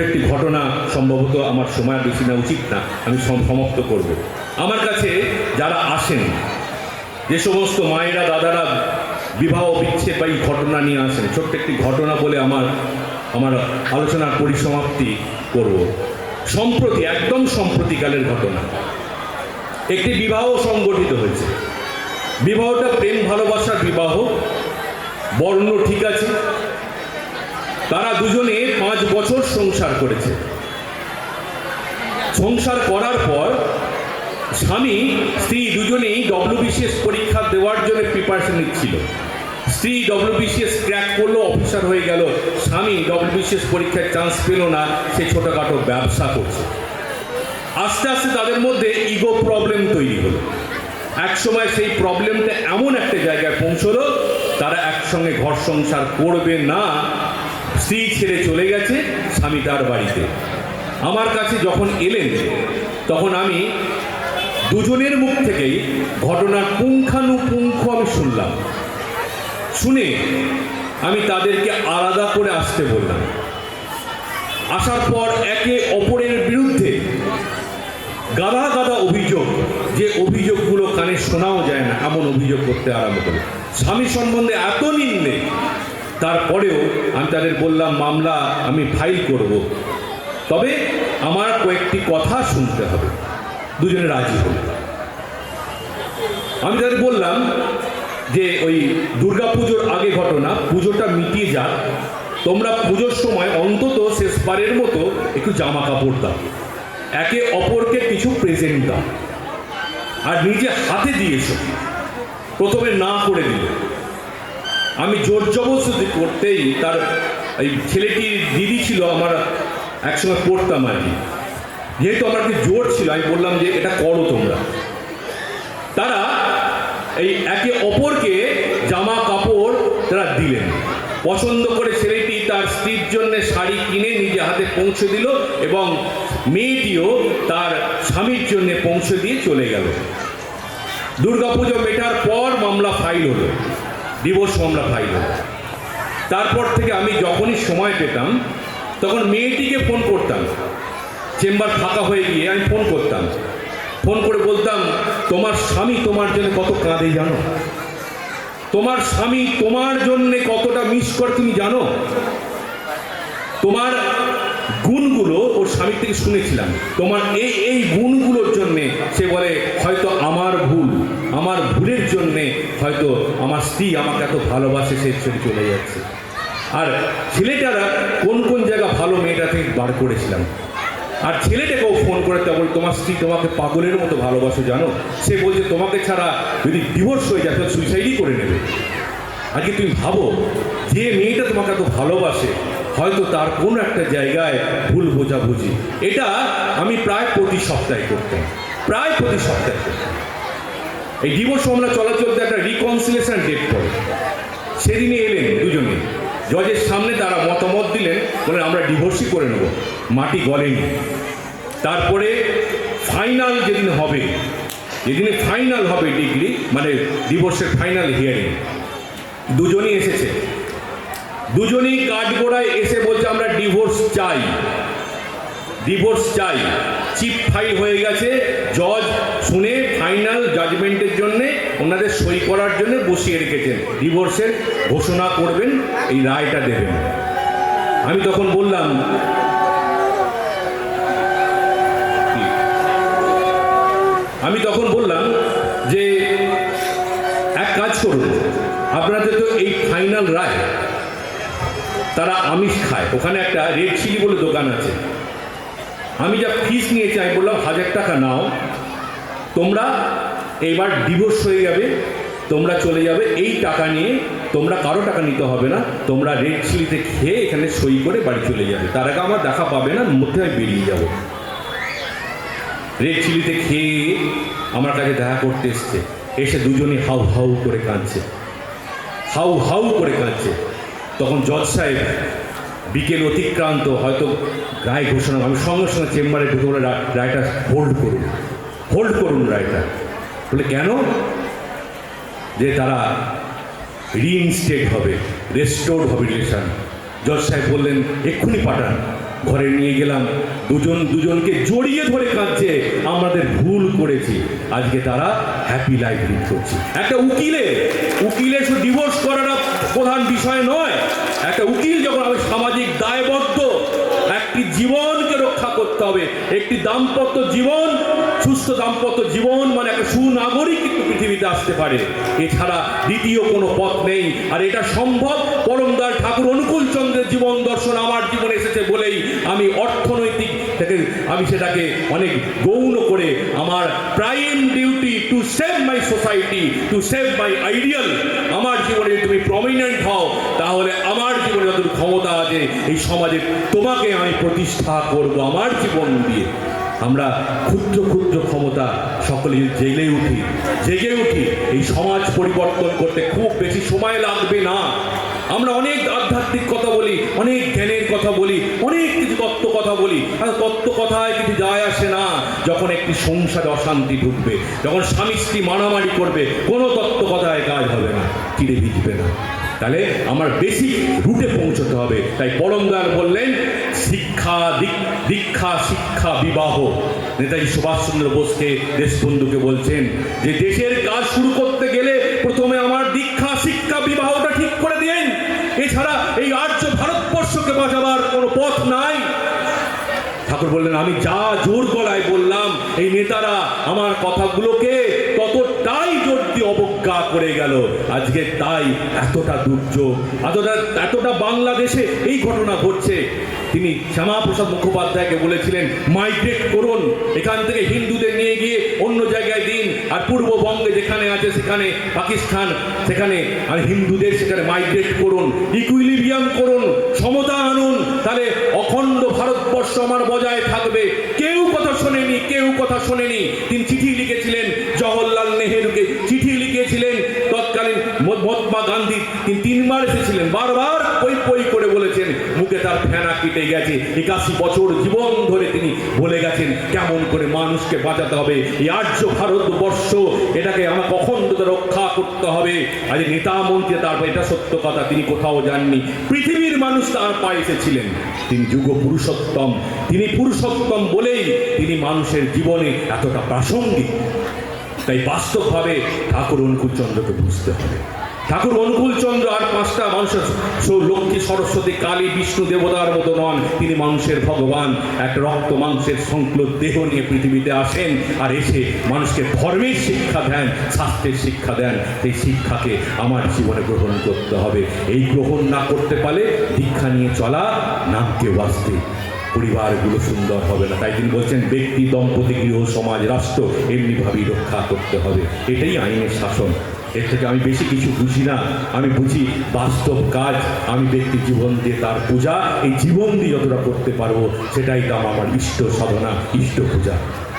একটি ঘটনা সম্ভবত আমার সময় বেশি না উচিত না, আমি সমাপ্ত করব। আমার কাছে যারা আসেন, যে সমস্ত মায়েরা, দাদারা বিবাহ বিচ্ছেদ বা এই ঘটনা নিয়ে আসেন, ছোট্ট একটি ঘটনা বলে আমার আমার আলোচনার পরিসমাপ্তি করব। সম্প্রতি, একদম সম্প্রতিকালের ঘটনা। একটি বিবাহ সংগঠিত হয়েছে। বিবাহটা প্রেম ভালোবাসার বিবাহ, বর্ণ ঠিক আছে তারা দুজনে পাঁচ বছর সংসার করেছে। সংসার করার পর স্বামী, স্ত্রী দুজনেই ডব্লিউবিসিএস পরীক্ষা দেওয়ার জন্য প্রিপারেশন নিচ্ছিল। স্ত্রী ডব্লিউবিসিএস ক্র্যাক করল অফিসার হয়ে গেল। স্বামী ডব্লিউবিসিএস পরীক্ষায় চান্স পেল না, সে ছোটোখাটো ব্যবসা করছে। আস্তে আস্তে তাদের মধ্যে ইগো প্রবলেম তৈরি হলো। একসময় সেই প্রবলেমটা এমন একটা জায়গায় পৌঁছলো, তারা একসঙ্গে ঘর সংসার করবে না স্ত্রী ছেড়ে চলে গেছে স্বামী তার বাড়িতে। আমার কাছে যখন এলেন, তখন আমি দুজনের মুখ থেকেই ঘটনার পুঙ্খানুপুঙ্খ আমি শুনলাম। শুনে আমি তাদেরকে আলাদা করে আসতে বললাম। আসার পর একে অপরের বিরুদ্ধে গাদা গাদা অভিযোগ, যে অভিযোগগুলো কানে শোনাও যায় না, এমন অভিযোগ করতে আরম্ভ করে স্বামী সম্বন্ধে এত নিন্দে তারপরেও আমি তাদের বললাম, মামলা আমি ফাইল করব। তবে আমার কয়েকটি কথা শুনতে হবে। দুজনে রাজি হল। আমি তাদের বললাম যে, ওই দুর্গা পুজোর আগে ঘটনা, পুজোটা মিটিয়ে যাক। তোমরা পুজোর সময় অন্তত শেষবারের মতো একটু জামা কাপড় দাও। একে অপরকে কিছু প্রেজেন্ট দাও। আর নিজে হাতে দিয়েছ। প্রথমে না করে দিল। আমি জোর জবরদস্তি করতেই তার এই ছেলেটি দিদি ছিল, আমার একসময় পড়তাম আর কি। যেহেতু আমার কি জোর ছিল, আমি বললাম যে এটা করো তোমরা। তারা এই একে অপরকে জামা কাপড় তারা দিলেন। পছন্দ করে ছেলেটি তার স্ত্রীর জন্য শাড়ি কিনে নিজে হাতে পৌঁছে দিল এবং মেয়েটিও তার স্বামীর জন্য পৌঁছে দিয়ে চলে গেল। দুর্গাপুজো মেটার পর মামলা ফাইল হলো। ডিভোর্স ফাইল হলো তারপর থেকে আমি যখনই সময় পেতাম, তখন মেয়েটিকে ফোন করতাম। চেম্বার ফাঁকা হয়ে গিয়ে আমি ফোন করতাম। ফোন করে বলতাম, তোমার স্বামী তোমার জন্য কত কাঁদে জানো? তোমার স্বামী তোমার জন্য কতটা মিস করে তুমি জানো? তোমার গুণগুলো ওর স্বামীর থেকে শুনেছিলাম। তোমার এই এই গুণগুলোর জন্যে সে বলে, হয়তো আমার ভুল। আমার ভুলের জন্যে হয়তো আমার স্ত্রী আমাকে এত ভালোবাসে, সে ছেড়ে চলে যাচ্ছে। আর ছেলেটারা কোন কোন জায়গা ভালো মেয়েটা থেকে বার করেছিলাম। আর ছেলেটাকেও ফোন করে তা বল তোমার স্ত্রী তোমাকে পাগলের মতো ভালোবাসো, জানো? সে বলছে, তোমাকে ছাড়া যদি ডিভোর্স হয়ে যায়, তাহলে সুইসাইডই করে নেবে। আজকে তুমি ভাবো, যে মেয়েটা তোমাকে এত ভালোবাসে, হয়তো তার কোনো একটা জায়গায় ভুল বোঝাবুঝি। এটা আমি প্রায় প্রতি সপ্তাহে করতাম। প্রায় প্রতি সপ্তাহে করতাম। এই ডিভোর্স মামলা চলাচলতে একটা রিকনসিলেশন ডেট পড়ে। সেদিনে এলেন দুজনে জজের সামনে তারা মতামত দিলেন বলেন আমরা ডিভোর্সই করে নেব। মাটি গলেনি। তারপরে ফাইনাল যেদিন হবে, যেদিনে ফাইনাল হবে ডিগ্রি মানে ডিভোর্সের ফাইনাল হিয়ারিং দুজনই এসেছে। দুজনেই কাঠগোড়ায় এসে বলছে, আমরা ডিভোর্স চাই। ডিভোর্স চাই। চিপ ফাইল হয়ে গেছে, জজ শুনে ফাইনাল জাজমেন্টের জন্য ওনাদের সই করার জন্য বসিয়ে রেখেছেন। ডিভোর্সের ঘোষণা করবেন, এই রায়টা দেবেন। আমি তখন বললাম, আমি তখন বললাম যে, এক কাজ করুন, আপনাদের তো এই ফাইনাল রায়, তারা আমিষ খায়। ওখানে একটা রেড চিলি বলে দোকান আছে। আমি যা ফিস নিয়েছি, আমি বললাম, হাজার টাকা নাও। তোমরা এবার ডিভোর্স হয়ে যাবে, তোমরা চলে যাবে, এই টাকা নিয়ে তোমরা কারও টাকা নিতে হবে না, তোমরা রেড চিলিতে খেয়ে এখানে সই করে বাড়ি চলে যাবে। তার আগে আমার দেখা পাবে না মধ্যে আমি বেরিয়ে যাব। রেড চিলিতে খেয়ে আমার কাছে দেখা করতে এসছে। এসে দুজনে হাউ হাউ করে কাঁদছে। হাউ হাউ করে কাঁদছে। তখন জজ সাহেব বিকেল অতিক্রান্ত, হয়তো রায় ঘোষণা আমি সঙ্গে সঙ্গে চেম্বারে ঢুকে রায়টা হোল্ড করুন। হোল্ড করুন রায়টা। বলে, কেন? যে তারা রিইনস্টেট হবে রেস্টোর হবে রিলেশন জজ সাহেব বললেন, এক্ষুনি পাঠান। ঘরে নিয়ে গেলাম। দুজন দুজনকে জড়িয়ে ধরে কাঁদছে। আমাদের ভুল করেছি। আজকে তারা হ্যাপি লাইফ লিড করছে। একটা উকিলে উকিলে শুধু ডিভোর্স করাটা প্রধান বিষয় নয়, একটা উকিল যখন আমি সামাজিক দায়বদ্ধ, একটি জীবনকে রক্ষা করতে হবে, একটি দাম্পত্য জীবন সুস্থ দাম্পত্য জীবন মানে একটা সুনাগরিক কিন্তু পৃথিবীতে আসতে পারে। এছাড়া দ্বিতীয় কোনো পথ নেই। আর এটা সম্ভব? পরমদার ঠাকুর অনুকূল চন্দ্রের জীবন দর্শন আমার জীবনে এসেছে বলেই আমি অর্থনৈতিক থেকে আমি সেটাকে অনেক গৌণ করে আমার prime duty to save my society to save my ideal আমার জীবনে তুমি প্রমিনেন্ট হও, তাহলে আমার জীবনে যত ক্ষমতা আছে, এই সমাজে তোমাকে আমি প্রতিষ্ঠা করব আমার জীবন দিয়ে। আমরা ক্ষুদ্র ক্ষুদ্র ক্ষমতা সকলে জেগে উঠি জেগে উঠি, এই সমাজ পরিবর্তন করতে খুব বেশি সময় লাগবে না। আমরা অনেক আধ্যাত্মিক কথা বলি, অনেক জ্ঞানের কথা বলি, অনেক কিছু তত্ত্ব কথা বলি তত্ত্ব কথায় কিছু যায় আসে না। যখন একটি সংসারে অশান্তি ঢুকবে, যখন স্বামী স্ত্রী মারামারি করবে, কোনো তত্ত্ব কথায় কাজ হবে না, চিড়ে ভিজবে না। তাহলে আমার বেশি রুটে পৌঁছতে হবে। তাই পরমদার বললেন, শিক্ষা দিক- দীক্ষা, শিক্ষা, বিবাহ। নেতাজি সুভাষচন্দ্র বোসকে দেশবন্ধুকে বলছেন যে দেশের কাজ শুরু করতে গেলে প্রথমে আমার দীক্ষা, শিক্ষা, বিবাহটা ঠিক করে দিন। এছাড়া এই আর্য ভারতবর্ষকে বাঁচাবার কোনো পথ নাই। ঠাকুর বললেন, আমি যা জোর গলায় বললাম, এই নেতারা আমার কথাগুলোকে ততটাই জোর দিয়ে অবজ্ঞা করে গেল। আজকে তাই এতটা দুর্যোগ, এতটা এতটা বাংলাদেশে এই ঘটনা ঘটছে। তিনি শ্যামাপ্রসাদ মুখোপাধ্যায়কে বলেছিলেন মাইগ্রেট করুন, এখান থেকে হিন্দুদের নিয়ে গিয়ে অন্য জায়গায় দিন, আর পূর্ববঙ্গে যেখানে আছে সেখানে পাকিস্তান, সেখানে আর হিন্দুদের সেখানে মাইগ্রেট করুন ইকুইলিবিয়াম করুন, সমতা আনুন, তাহলে অখণ্ড ভারতবর্ষ আমার বজায় থাকবে। কেউ কথা শোনেনি, কেউ কথা শোনেনি। তিনি চিঠি লিখেছিলেন, জওহরলাল নেহেরুকে চিঠি লিখেছিলেন, তৎকালীন মহাত্মা গান্ধী তিনি তিনবার এসেছিলেন, বারবার পই পই করে বলেছেন, মুখে তার ফেনা কেটে গেছে। একাশি বছর জীবন ধরে তিনি বলে গেছেন, কেমন করে মানুষকে বাঁচাতে হবে? এই আর্য ভারতবর্ষ, এটাকে আমাকে অখণ্ডতা রক্ষা করতে হবে? আজ নেতা মন্ত্রী, তারপর এটা সত্য কথা, তিনি কোথাও যাননি। পৃথিবীর মানুষ তার পায়ে এসেছিলেন। তিনি যুগ পুরুষোত্তম। তিনি পুরুষোত্তম বলেই তিনি মানুষের জীবনে এতটা প্রাসঙ্গিক। তাই বাস্তবভাবে ঠাকুর অনুকূলচন্দ্রকে বুঝতে হবে। ঠাকুর অনুকূলচন্দ্র আর পাঁচটা মানুষের লক্ষ্মী, সরস্বতী, কালী, বিষ্ণু দেবতার মতো নন। তিনি মানুষের ভগবান। এক রক্ত মাংসের সংকলন দেহ নিয়ে পৃথিবীতে আসেন আর এসে মানুষকে ধর্মের শিক্ষা দেন, শাস্ত্রের শিক্ষা দেন। সেই শিক্ষাকে আমার জীবনে গ্রহণ করতে হবে। এই গ্রহণ না করতে পারলে দীক্ষা নিয়ে চলা নামকে বাঁচতে। পরিবারগুলো সুন্দর হবে না। তাই তিনি বলছেন, ব্যক্তি, দম্পতি, গৃহ, সমাজ, রাষ্ট্র, এমনিভাবেই রক্ষা করতে হবে। এটাই আইনের শাসন। এর থেকে আমি বেশি কিছু বুঝি না। আমি বুঝি বাস্তব কাজ। আমি ব্যক্তি জীবন দিয়ে তার পূজা। এই জীবন দিয়ে যতটা করতে পারব, সেটাই তো আমার ইষ্ট সাধনা, ইষ্ট পূজা।